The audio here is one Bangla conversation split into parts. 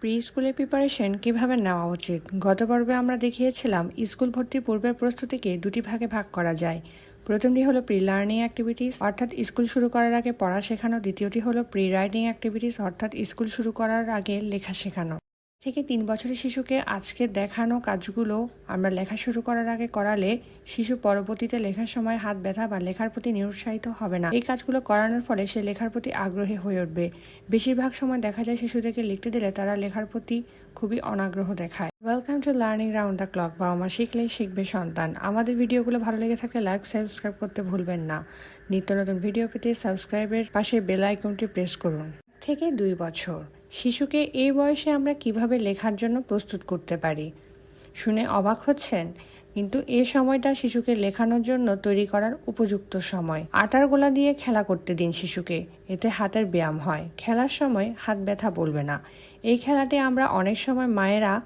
প্রি স্কুলের প্রিপারেশন কীভাবে নেওয়া উচিত? গত পর্বে আমরা দেখিয়েছিলাম, স্কুল ভর্তির পূর্বের প্রস্তুতিকে দুটি ভাগে ভাগ করা যায়। প্রথমটি হলো প্রি লার্নিং অ্যাক্টিভিটিস, অর্থাৎ স্কুল শুরু করার আগে পড়া শেখানো। দ্বিতীয়টি হলো প্রি রাইডিং অ্যাক্টিভিটিস, অর্থাৎ স্কুল শুরু করার আগে লেখা শেখানো। থেকে তিন বছরের শিশুকে আজকে দেখানো কাজগুলো আমরা লেখা শুরু করার আগে করালে শিশু পরবর্তীতে লেখার সময় হাত ব্যথা বা লেখার প্রতি নিরুৎসাহিত হবে না। এই কাজগুলো করানোর ফলে সে লেখার প্রতি আগ্রহী হয়ে উঠবে। বেশিরভাগ সময় দেখা যায় শিশুদেরকে লিখতে দিলে তারা লেখার প্রতি খুবই অনাগ্রহ দেখায়। Welcome to learning round the clock বাবা মা শিখলেই শিখবে সন্তান। আমাদের ভিডিওগুলো ভালো লেগে থাকলে লাইক সাবস্ক্রাইব করতে ভুলবেন না। নিত্য নতুন ভিডিও পেতে সাবস্ক্রাইবের পাশে বেল আইকনটি প্রেস করুন। থেকে দুই বছর। শিশুকে এই বয়সে আমরা কীভাবে লেখার জন্য প্রস্তুত করতে পারি? শুনে অবাক হচ্ছেন, কিন্তু এ সময়টা শিশুকে লেখানোর জন্য তৈরি করার উপযুক্ত সময়। আটার গোলা দিয়ে খেলা করতে দিন শিশুকে, এতে হাতের ব্যায়াম হয়। খেলার সময় হাত ব্যথা বলবে না। এই খেলাটি আমরা অনেক সময় মায়েরা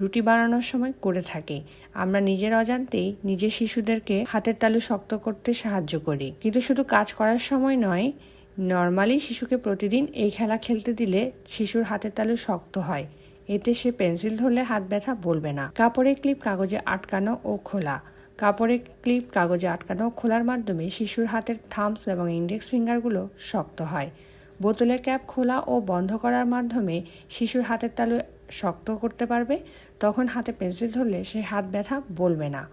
রুটি বানানোর সময় করে থাকি। আমরা নিজের অজান্তেই নিজের শিশুদেরকে হাতের তালু শক্ত করতে সাহায্য করি। কিন্তু শুধু কাজ করার সময় নয় নর্মালি শিশুকে প্রতিদিন এই খেলা খেলতে দিলে শিশুর হাতের তালু শক্ত হয়। এতে সে পেন্সিল ধরলে হাত ব্যথা বলবে না। কাপড়ের ক্লিপ কাগজে আটকানো ও খোলা। কাপড়ের ক্লিপ কাগজে আটকানো খোলার মাধ্যমে শিশুর হাতের থামস এবং ইন্ডেক্স ফিঙ্গারগুলো শক্ত হয়। বোতলের ক্যাপ খোলা ও বন্ধ করার মাধ্যমে শিশুর হাতের তালু শক্ত করতে পারবে। তখন হাতে পেন্সিল ধরলে সে হাত ব্যথা বলবে না।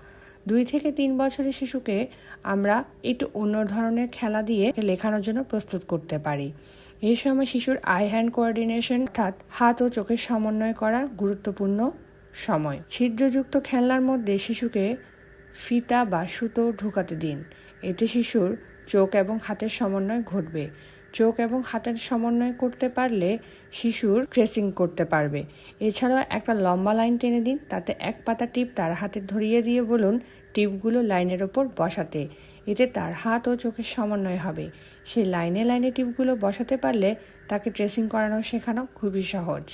দুই থেকে তিন বছরের শিশুকে আমরা একটু অন্য ধরনের খেলা দিয়ে লেখানোর জন্য প্রস্তুত করতে পারি। এই সময় শিশুর আই হ্যান্ড কোঅর্ডিনেশন অর্থাৎ হাত ও চোখের সমন্বয় করা গুরুত্বপূর্ণ সময়। ছিদ্রযুক্ত খেলনার মধ্যে শিশুকে ফিতা বা সুতো ঢুকাতে দিন। এতে শিশুর চোখ এবং হাতের সমন্বয় ঘটবে। চোখ এবং হাতের সমন্বয় করতে পারলে শিশুর ট্রেসিং করতে পারবে। এছাড়াও একটা লম্বা লাইন টেনে দিন, তাতে এক পাতা টিপ তার হাতে ধরিয়ে দিয়ে বলুন, টিপগুলো লাইনের ওপর বসাতে, এতে তার হাত ও চোখের সমন্বয় হবে। সে লাইনে লাইনে টিপগুলো বসাতে পারলে তাকে ট্রেসিং করানো শেখানো খুবই সহজ।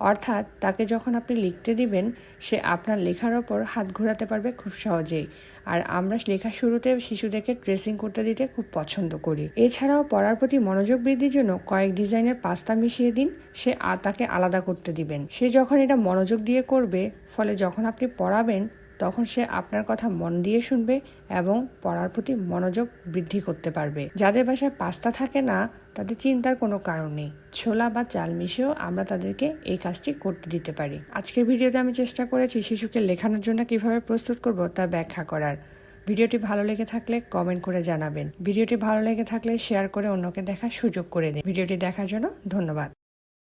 অর্থাৎ তাকে যখন আপনি লিখতে দিবেন, সে আপনার লেখার ওপর হাত ঘোরাতে পারবে খুব সহজেই। আর আমরা লেখার শুরুতে শিশুদেরকে ট্রেসিং করতে দিতে খুব পছন্দ করি। এছাড়াও পড়ার প্রতি মনোযোগ বৃদ্ধির জন্য কয়েক ডিজাইনের পাস্তা মিশিয়ে দিন, সে তাকে আলাদা করতে দিবেন। সে যখন এটা মনোযোগ দিয়ে করবে, ফলে যখন আপনি পড়াবেন তখন সে আপনার কথা মন দিয়ে শুনবে এবং পড়ার প্রতি মনোযোগ বৃদ্ধি করতে পারবে। যাদের বাসায় পাস্তা থাকে না, তাদের চিন্তার কোনো কারণ নেই। ছোলা বা চাল মিশিয়েও আমরা তাদেরকে এই কাজটি করতে দিতে পারি। আজকের ভিডিওতে আমি চেষ্টা করেছি শিশুকে লেখানোর জন্য কীভাবে প্রস্তুত করব তা ব্যাখ্যা করার। ভিডিওটি ভালো লেগে থাকলে কমেন্ট করে জানাবেন। ভিডিওটি ভালো লেগে থাকলে শেয়ার করে অন্যকে দেখার সুযোগ করে দিন। ভিডিওটি দেখার জন্য ধন্যবাদ।